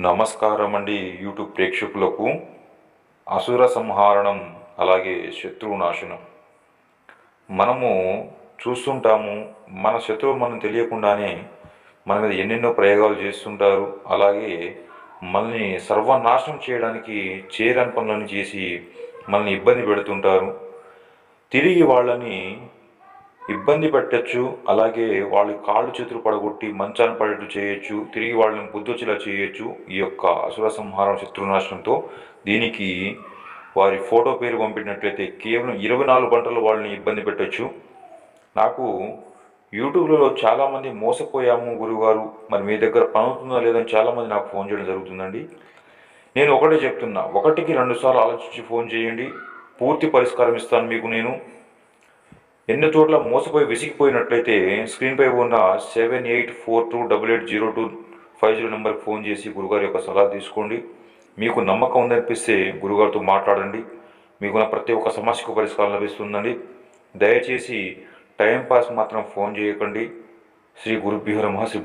నమస్కారం అండి యూట్యూబ్ ప్రేక్షకులకు. అసుర సంహారణం అలాగే శత్రువు నాశనం. మనము చూస్తుంటాము మన శత్రువు మనం తెలియకుండానే మన మీద ఎన్నెన్నో ప్రయోగాలు చేస్తుంటారు. అలాగే మనల్ని సర్వనాశనం చేయడానికి చేరని పనులను చేసి మనల్ని ఇబ్బంది పెడుతుంటారు. తిరిగి వాళ్ళని ఇబ్బంది పెట్టచ్చు అలాగే వాళ్ళ కాళ్ళు చేతులు పడగొట్టి మంచాన్ని పడేట్టు చేయొచ్చు తిరిగి వాళ్ళని బుద్ధొచ్చేలా చేయొచ్చు. ఈ యొక్క అసుర సంహారం శత్రునాశనంతో దీనికి వారి ఫోటో పేరు పంపినట్లయితే కేవలం ఇరవై నాలుగు గంటలు వాళ్ళని ఇబ్బంది పెట్టచ్చు. నాకు యూట్యూబ్లలో చాలామంది మోసపోయాము గురుగారు. మరి మీ దగ్గర పని అవుతుందా లేదని చాలామంది నాకు ఫోన్ చేయడం జరుగుతుందండి. నేను ఒకటే చెప్తున్నా ఒకటికి రెండుసార్లు ఆలోచించి ఫోన్ చేయండి. పూర్తి పరిష్కారం ఇస్తాను మీకు నేను. ఎన్ని చోట్ల మోసపోయి విసిగిపోయినట్లయితే స్క్రీన్పై ఉన్న seven eight four two double eight zero two five zero నెంబర్కి ఫోన్ చేసి గురుగారి యొక్క సలహా తీసుకోండి. మీకు నమ్మకం ఉందనిపిస్తే గురుగారితో మాట్లాడండి. మీకున్న ప్రతి ఒక్క సమస్యకు పరిష్కారం లభిస్తుందండి. దయచేసి టైంపాస్ మాత్రం ఫోన్ చేయకండి. శ్రీ గురుభ్యో నమ. శ్రీ